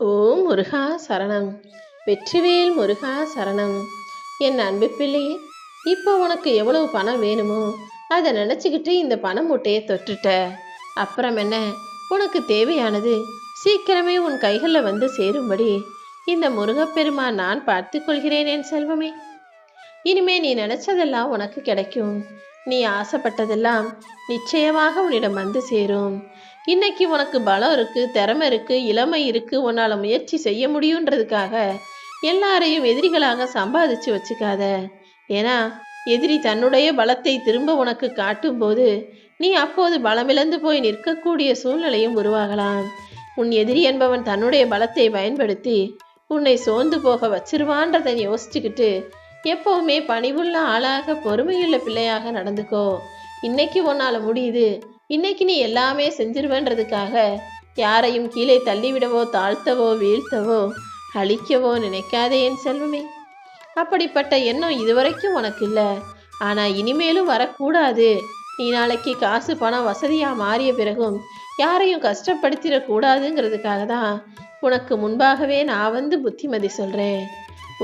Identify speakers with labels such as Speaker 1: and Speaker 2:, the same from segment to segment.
Speaker 1: ஓ முருகா சரணம். வெற்றிவேல் முருகா சரணம். என் அன்பு பிள்ளையே இப்போ உனக்கு எவ்வளவு பணம் வேணுமோ அதை நினச்சிக்கிட்டு இந்த பணம் மூட்டையை தொட்டுட்ட. அப்புறம் என்ன? உனக்கு தேவையானது சீக்கிரமே உன் கைகளில் வந்து சேரும்படி இந்த முருகப்பெருமா நான் பார்த்து கொள்கிறேன் என் செல்வமே. இனிமே நீ நினைச்சதெல்லாம் உனக்கு கிடைக்கும். நீ ஆசைப்பட்டதெல்லாம் நிச்சயமாக உன்னிடம் வந்து சேரும். இன்னைக்கு உனக்கு பலம் இருக்கு திறமை இருக்கு இளமை இருக்கு உன்னால முயற்சி செய்ய முடியுன்றதுக்காக எல்லாரையும் எதிரிகளாக சம்பாதிச்சு வச்சுக்காத. ஏன்னா எதிரி தன்னுடைய பலத்தை திரும்ப உனக்கு காட்டும்போது நீ அப்போது பலமிழந்து போய் நிற்கக்கூடிய சூழ்நிலையும் உருவாகலாம். உன் எதிரி என்பவன் தன்னுடைய பலத்தை பயன்படுத்தி உன்னை சோர்ந்து போக வச்சிருவான்றதை யோசிச்சுக்கிட்டு எப்பவுமே பணிவுள்ள ஆளாக பொறுமையுள்ள பிள்ளையாக நடந்துக்கோ. இன்னைக்கு உன்னால முடியுது. இன்னைக்கு நீ எல்லாமே செஞ்சிருவேன்றதுக்காக யாரையும் கீழே தள்ளிவிடவோ தாழ்த்தவோ வீழ்த்தவோ அழிக்கவோ நினைக்காதே என் செல்வமே. அப்படிப்பட்ட எண்ணம் இதுவரைக்கும் உனக்கு இல்லை. ஆனால் இனிமேலும் வரக்கூடாது. நீ நாளைக்கு காசு பணம் வசதியாக மாறிய பிறகும் யாரையும் கஷ்டப்படுத்திடக்கூடாதுங்கிறதுக்காக தான் உனக்கு முன்பாகவே நான் வந்து புத்திமதி சொல்கிறேன்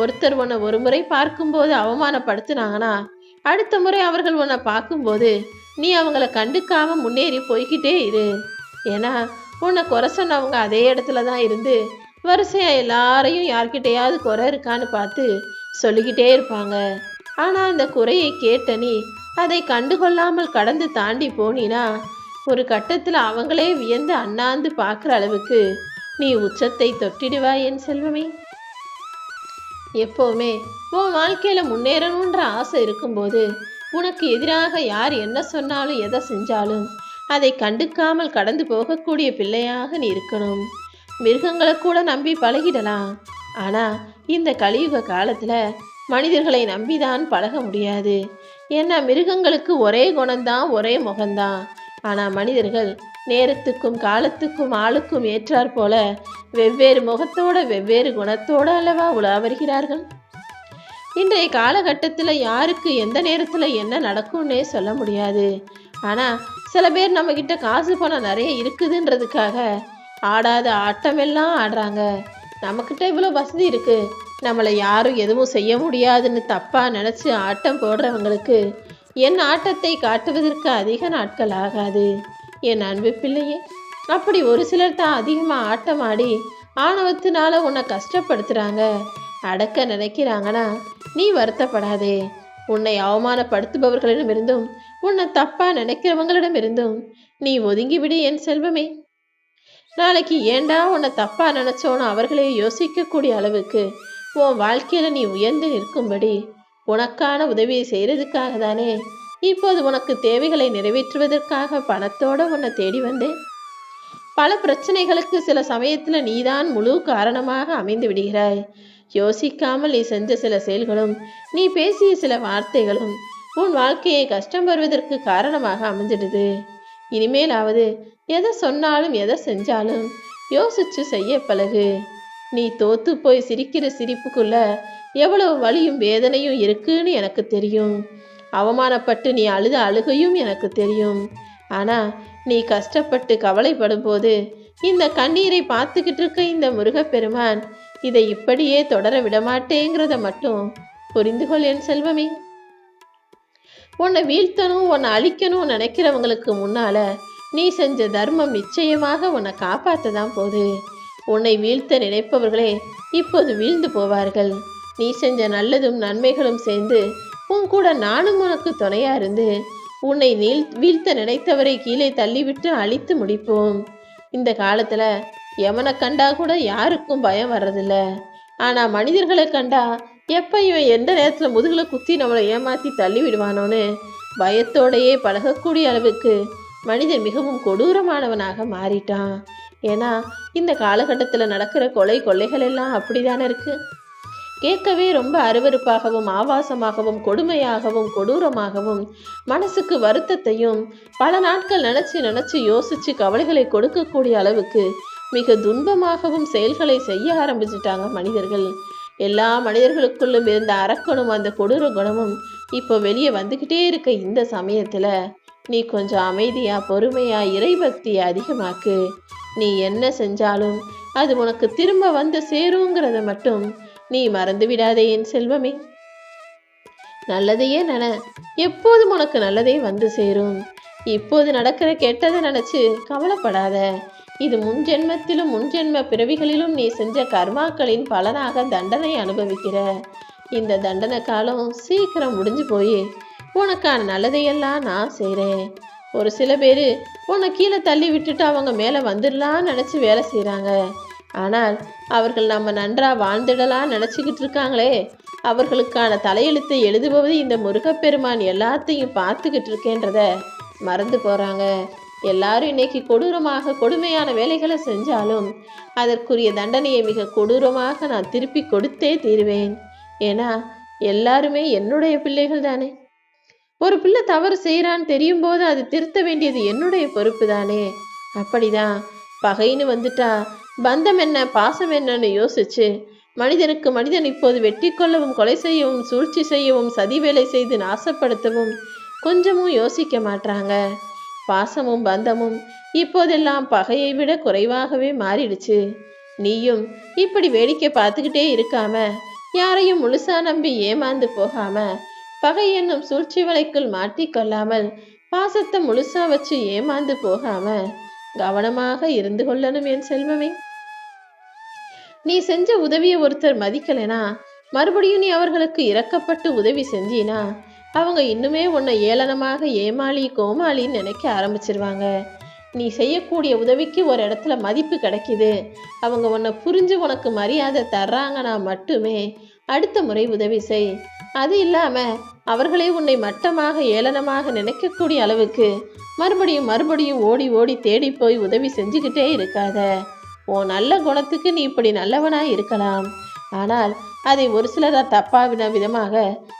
Speaker 1: ஒருத்தர் உன்னை ஒரு முறை பார்க்கும்போது அவமானப்படுத்துனாங்கன்னா அடுத்த முறை அவர்கள் உன்னை பார்க்கும்போது நீ அவங்கள கண்டுக்காம முன்னேறி போய்கிட்டே இரு. ஏன்னா உன்னை குறை சொன்னவங்க அதே இடத்துல தான் இருந்து வரிசையாக எல்லாரையும் யார்கிட்டையாவது குறை இருக்கான்னு பார்த்து சொல்லிக்கிட்டே இருப்பாங்க. ஆனால் அந்த குறையை கேட்ட நீ அதை கண்டுகொள்ளாமல் கடந்து தாண்டி போனினா ஒரு கட்டத்தில் அவங்களே வியந்து அண்ணாந்து பார்க்குற அளவுக்கு நீ உச்சத்தை தொட்டிடுவாய் என் செல்வமே. எப்போவுமே உன் வாழ்க்கையில் முன்னேறணுன்ற ஆசை இருக்கும்போது உனக்கு எதிராக யார் என்ன சொன்னாலும் எதை செஞ்சாலும் அதை கண்டுக்காமல் கடந்து போகக்கூடிய பிள்ளையாக நீ இருக்கணும். மிருகங்களை கூட நம்பி பழகிடலாம். ஆனால் இந்த கலியுக காலத்தில் மனிதர்களை நம்பிதான் பழக முடியாது. ஏன்னா மிருகங்களுக்கு ஒரே குணம்தான் ஒரே முகம்தான். ஆனால் மனிதர்கள் நேரத்துக்கும் காலத்துக்கும் ஆளுக்கும் ஏற்றாற் போல வெவ்வேறு முகத்தோட வெவ்வேறு குணத்தோட அல்லவா உலா வருகிறார்கள் இன்றைய காலகட்டத்தில் யாருக்கு எந்த நேரத்தில் என்ன நடக்கும்னே சொல்ல முடியாது. ஆனால் சில பேர் நம்மக்கிட்ட காசு பணம் நிறைய இருக்குதுன்றதுக்காக ஆடாத ஆட்டமெல்லாம் ஆடுறாங்க. நம்மக்கிட்ட இவ்வளோ வசதி இருக்குது நம்மளை யாரும் எதுவும் செய்ய முடியாதுன்னு தப்பாக நினச்சி ஆட்டம் போடுறவங்களுக்கு என் ஆட்டத்தை காட்டுவதற்கு அதிக நாட்கள் ஆகாது. என் அன்பு பிள்ளையே அப்படி ஒரு சிலர் தான் அதிகமாக ஆட்டம் ஆடி ஆணவத்தினால உன்னை கஷ்டப்படுத்துகிறாங்க அடக்க நினைக்கிறாங்கன்னா நீ வருத்தப்படாதே. உன்னை அவமானப்படுத்துபவர்களிடமிருந்தும் உன்னை தப்பா நினைக்கிறவங்களிடமிருந்தும் நீ ஒதுங்கிவிடு என் செல்வமே. நாளைக்கு ஏண்டா உன்னை தப்பா நினைச்சோன்னு அவர்களே யோசிக்கக்கூடிய அளவுக்கு உன் வாழ்க்கையில நீ உயர்ந்து நிற்கும்படி உனக்கான உதவியை செய்யறதுக்காக தானே இப்போது உனக்கு தேவைகளை நிறைவேற்றுவதற்காக பணத்தோட உன்னை தேடி வந்தேன். பல பிரச்சனைகளுக்கு சில சமயத்துல நீதான் முழு காரணமாக அமைந்து விடுகிறாய். யோசிக்காமல் நீ செஞ்ச சில செயல்களும் நீ பேசிய சில வார்த்தைகளும் உன் வாழ்க்கையை கஷ்டம் வருவதற்கு காரணமாக அமைஞ்சிடுது. இனிமேலாவது எதை சொன்னாலும் எதை செஞ்சாலும் யோசிச்சு செய்ய பழகு. நீ தோத்து போய் சிரிக்கிற சிரிப்புக்குள்ள எவ்வளவு வலியும் வேதனையும் இருக்குன்னு எனக்கு தெரியும். அவமானப்பட்டு நீ அழுத அழுகையும் எனக்கு தெரியும். ஆனா நீ கஷ்டப்பட்டு கவலைப்படும் போது இந்த கண்ணீரை பார்த்துக்கிட்டு இருக்க இந்த முருகப்பெருமான் இதை இப்படியே தொடர விடமாட்டேங்கிறத மட்டும் புரிந்து கொள் என் செல்வமே. உன்னை வீழ்த்தணும் உன்னை அழிக்கணும் நினைக்கிறவங்களுக்கு முன்னால நீ செஞ்ச தர்மம் நிச்சயமாக உன்னை காப்பாத்த தான் போகுது. உன்னை வீழ்த்த நினைப்பவர்களே இப்போது வீழ்ந்து போவார்கள். நீ செஞ்ச நல்லதும் நன்மைகளும் சேர்ந்து உன் கூட நானும் உனக்கு துணையா இருந்து உன்னை நீள் வீழ்த்த நினைத்தவரை கீழே தள்ளிவிட்டு அழித்து முடிப்போம். இந்த காலத்துல எவனை கண்டா கூட யாருக்கும் பயம் வர்றதில்ல. ஆனா மனிதர்களை கண்டா எப்ப இவன் எந்த நேரத்துல முதுகில் குத்தி நம்மளை ஏமாத்தி தள்ளி விடுவானோன்னு பயத்தோடையே பழகக்கூடிய அளவுக்கு மனிதன் மிகவும் கொடூரமானவனாக மாறிட்டான். ஏன்னா இந்த காலகட்டத்தில் நடக்கிற கொலை கொள்ளைகள் எல்லாம் அப்படிதானே இருக்கு. கேட்கவே ரொம்ப அருவருப்பாகவும் ஆபாசமாகவும் கொடுமையாகவும் கொடூரமாகவும் மனசுக்கு வருத்தத்தையும் பல நாட்கள் நினச்சி நினச்சி யோசிச்சு கவலைகளை கொடுக்கக்கூடிய அளவுக்கு மிக துன்பமாகவும் செயல்களை செய்ய ஆரம்பிச்சிட்டாங்க மனிதர்கள். எல்லா மனிதர்களுக்குள்ளும் இருந்த அரக்கனும் அந்த கொடூர குணமும் இப்போ வெளியே வந்துக்கிட்டே இருக்க இந்த சமயத்தில் நீ கொஞ்சம் அமைதியா பொறுமையா இறைபக்தியை அதிகமாக்கு. நீ என்ன செஞ்சாலும் அது உனக்கு திரும்ப வந்து சேருங்கிறத மட்டும் நீ மறந்து விடாதே என் செல்வமே. நல்லதையே நன எப்போதும் உனக்கு நல்லதே வந்து சேரும். இப்போது நடக்கிற கெட்டதை நினைச்சு கவலைப்படாத. இது முன்ஜென்மத்திலும் முன்ஜென்ம பிறவிகளிலும் நீ செஞ்ச கர்மாக்களின் பலனாக தண்டனை அனுபவிக்கிற. இந்த தண்டனை காலம் சீக்கிரம் முடிஞ்சு போய். உனக்கான நல்லதையெல்லாம் நான் செய்கிறேன் ஒரு சில பேர் உன்னை கீழே தள்ளி விட்டுட்டு அவங்க மேலே வந்துடலாம்னு நினச்சி வேலை செய்கிறாங்க ஆனால் அவர்கள் நம்ம நன்றாக வாழ்ந்துடலாம் நினச்சிக்கிட்டு இருக்காங்களே. அவர்களுக்கான தலையெழுத்தை எழுதுபவது இந்த முருகப்பெருமான் எல்லாத்தையும் பார்த்துக்கிட்டு இருக்கேன்றத மறந்து போகிறாங்க எல்லாரும் இன்னைக்கு கொடூரமாக கொடுமையான வேலைகளை செஞ்சாலும் அதற்குரிய தண்டனையை மிக கொடூரமாக நான் திருப்பி கொடுத்தே தீருவேன். ஏன்னா எல்லாருமே என்னுடைய பிள்ளைகள் தானே. ஒரு பிள்ளை தவறு செய்கிறான்னு தெரியும் போது அது திருத்த வேண்டியது என்னுடைய பொறுப்பு தானே. அப்படிதான் பகைன்னு வந்துட்டா பந்தம் என்ன பாசம் என்னன்னு யோசிச்சு மனிதனுக்கு மனிதன் இப்போது வெட்டி கொள்ளவும் கொலை செய்யவும் சூழ்ச்சி செய்யவும் சதி வேலை செய்து நாசப்படுத்தவும் கொஞ்சமும் யோசிக்க மாட்டாங்க பாசமும் பந்தமும் இப்போதெல்லாம் பகையை விட குறைவாகவே மாறிடுச்சு. நீயும் இப்படி வேடிக்கை பார்த்துக்கிட்டே இருக்காம யாரையும் முழுசா நம்பி ஏமாந்து போகாம பகை என்னும் சூழ்ச்சி வலைக்குள் மாட்டிக்கொள்ளாமல் பாசத்தை முழுசா வச்சு ஏமாந்து போகாம கவனமாக இருந்து கொள்ளணும் என் செல்வமே. நீ செஞ்ச உதவியை ஒருத்தர் மதிக்கலைனா மறுபடியும் நீ அவர்களுக்கு இறக்கப்பட்டு உதவி செஞ்சினா அவங்க இன்னுமே உன்னை ஏளனமாக ஏமாளி கோமாளின்னு நினைக்க ஆரம்பிச்சிருவாங்க. நீ செய்யக்கூடிய உதவிக்கு ஒரு இடத்துல மதிப்பு கிடைக்குது. அவங்க உன்னை புரிஞ்சு உனக்கு மரியாதை தர்றாங்கன்னா மட்டுமே அடுத்த முறை உதவி செய். அது இல்லாமல் அவர்களே உன்னை மட்டமாக ஏளனமாக நினைக்கக்கூடிய அளவுக்கு மறுபடியும் மறுபடியும் ஓடி ஓடி தேடி போய் உதவி செஞ்சுக்கிட்டே இருக்காத. உன் நல்ல குணத்துக்கு நீ இப்படி நல்லவனாக இருக்கலாம். ஆனால் அதை ஒரு சிலர் தப்பாவின விதமாக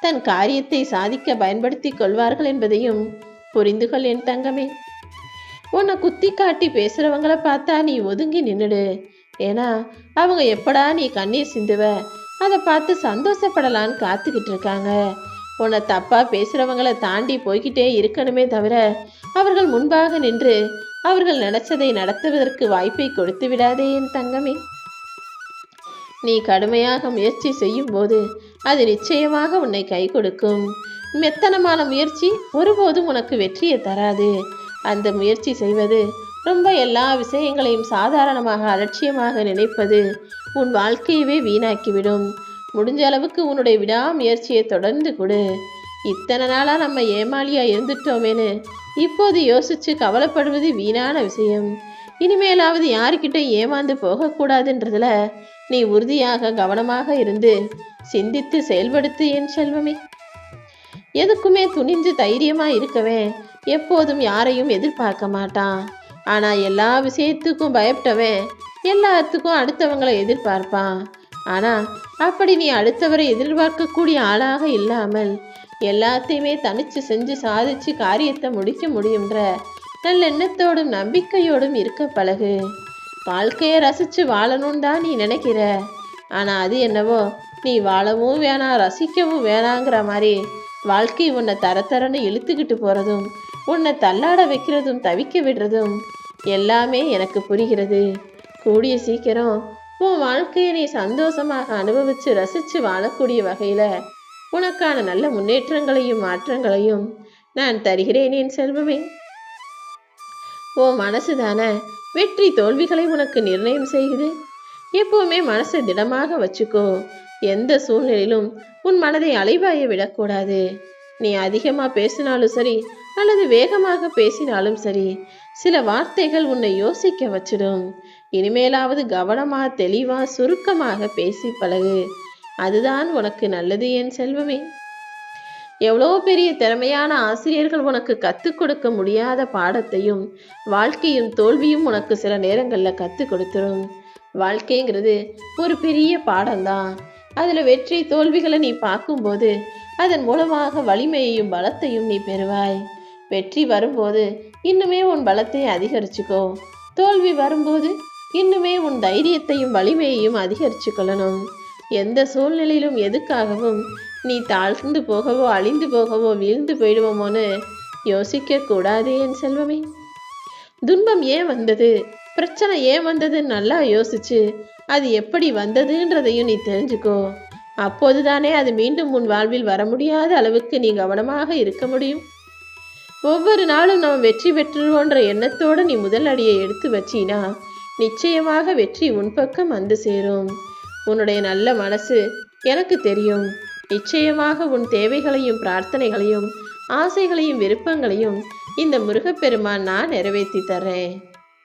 Speaker 1: தன் காரியத்தை சாதிக்க பயன்படுத்தி கொள்வார்கள் என்பதையும் புரிந்து கொள் என் தங்கமே. உன்னை குத்தி காட்டி பேசுறவங்கள பார்த்தா நீ ஒதுங்கி நின்னுடு. ஏன்னா அவங்க எப்படா நீ கண்ணீர் சிந்துவ அதை பார்த்து சந்தோஷப்படலான்னு காத்துக்கிட்டு இருக்காங்க. உன்னை தப்பா பேசுறவங்கள தாண்டி போய்கிட்டே இருக்கணுமே தவிர அவர்கள் முன்பாக நின்று அவர்கள் நினைச்சதை நடத்துவதற்கு வாய்ப்பை கொடுத்து விடாதே என் தங்கமே. நீ கடுமையாக முயற்சி செய்யும் போது அது நிச்சயமாக உன்னை கை கொடுக்கும். மெத்தனமான முயற்சி ஒருபோதும் உனக்கு வெற்றியை தராது. அந்த முயற்சி செய்வது ரொம்ப எல்லா விஷயங்களையும் சாதாரணமாக அலட்சியமாக நினைப்பது உன் வாழ்க்கையவே வீணாக்கிவிடும். முடிஞ்ச அளவுக்கு உன்னுடைய விடாமுயற்சியை தொடர்ந்து கொடு. இத்தனை நாளாக நம்ம ஏமாளியாக இருந்துட்டோமேனு இப்போது யோசிச்சு கவலைப்படுவது வீணான விஷயம். இனிமேலாவது யாருக்கிட்ட ஏமாந்து போகக்கூடாதுன்றதுல நீ உறுதியாக கவனமாக இருந்து சிந்தித்து செயல்படுத்து என் செல்வமே. எதுக்குமே துணிஞ்சு தைரியமா இருக்கவே எப்போதும் யாரையும் எதிர்பார்க்க மாட்டான். ஆனா எல்லா விஷயத்துக்கும் பயப்பட்டவன் எல்லாத்துக்கும் அடுத்தவங்களை எதிர்பார்ப்பான். ஆனா அப்படி நீ அடுத்தவரை எதிர்பார்க்கக்கூடிய ஆளாக இல்லாமல் எல்லாத்தையுமே தனிச்சு செஞ்சு சாதிச்சு காரியத்தை முடிக்க முடியுன்ற நல்லெண்ணத்தோடும் நம்பிக்கையோடும் இருக்க பழகு. வாழ்க்கையை ரசித்து வாழணும்னு தான் நீ நினைக்கிற. ஆனால் அது என்னவோ நீ வாழவும் வேணாம் ரசிக்கவும் வேணாங்கிற மாதிரி வாழ்க்கை உன்னை தர இழுத்துக்கிட்டு போகிறதும் உன்னை தள்ளாட வைக்கிறதும் தவிக்க விடுறதும் எல்லாமே எனக்கு புரிகிறது. கூடிய சீக்கிரம் உன் வாழ்க்கையை நீ சந்தோஷமாக அனுபவித்து ரசித்து வாழக்கூடிய வகையில் உனக்கான நல்ல முன்னேற்றங்களையும் மாற்றங்களையும் நான் தருகிறேன் என் செல்வமே. உன் மனசு தானே வெற்றி தோல்விகளை உனக்கு நிர்ணயம் செய்யுது எப்பவுமே மனசை திடமாக வச்சுக்கோ. எந்த சூழ்நிலையிலும் உன் மனதை அலைவாய விடக்கூடாது. நீ அதிகமாக பேசினாலும் சரி அல்லது வேகமாக பேசினாலும் சரி சில வார்த்தைகள் உன்னை யோசிக்க வச்சிடும். இனிமேலாவது கவனமா தெளிவாக சுருக்கமாக பேசி பழகு. அதுதான் உனக்கு நல்லது என் செல்வமே. எவ்வளோ பெரிய திறமையான ஆசிரியர்கள் உனக்கு கற்றுக் கொடுக்க முடியாத பாடத்தையும் வாழ்க்கையும் தோல்வியும் உனக்கு சில நேரங்களில் கற்றுக் கொடுத்துரும். வாழ்க்கைங்கிறது ஒரு பெரிய பாடம்தான். அதில் வெற்றி தோல்விகளை நீ பார்க்கும்போது அதன் மூலமாக வலிமையையும் பலத்தையும் நீ பெறுவாய். வெற்றி வரும்போது இன்னுமே உன் பலத்தை அதிகரிச்சுக்கோ. தோல்வி வரும்போது இன்னுமே உன் தைரியத்தையும் வலிமையையும் அதிகரிச்சு கொள்ளணும் எந்த சூழ்நிலையிலும் எதுக்காகவும் நீ தாழ்ந்து போகவோ அழிந்து போகவோ வீழ்ந்து போயிடுவோமோன்னு யோசிக்க கூடாது என் செல்வமே. துன்பம் ஏன் வந்தது? பிரச்சனை ஏன் வந்ததுன்னு நல்லா யோசிச்சு அது எப்படி வந்ததுன்றதையும் நீ தெரிஞ்சுக்கோ. அப்போதுதானே அது மீண்டும் உன் வாழ்வில் வர முடியாத அளவுக்கு நீ கவனமாக இருக்க முடியும். ஒவ்வொரு நாளும் நாம் வெற்றி பெற்றுவோன்ற எண்ணத்தோடு நீ முதல் அடியை எடுத்து வச்சினா நிச்சயமாக வெற்றி உன் பக்கம் வந்து சேரும். உன்னுடைய நல்ல மனசு எனக்கு தெரியும். நிச்சயமாக உன் தேவைகளையும் பிரார்த்தனைகளையும் ஆசைகளையும் விருப்பங்களையும் இந்த முருகப்பெருமான் நான் நிறைவேற்றி தரேன்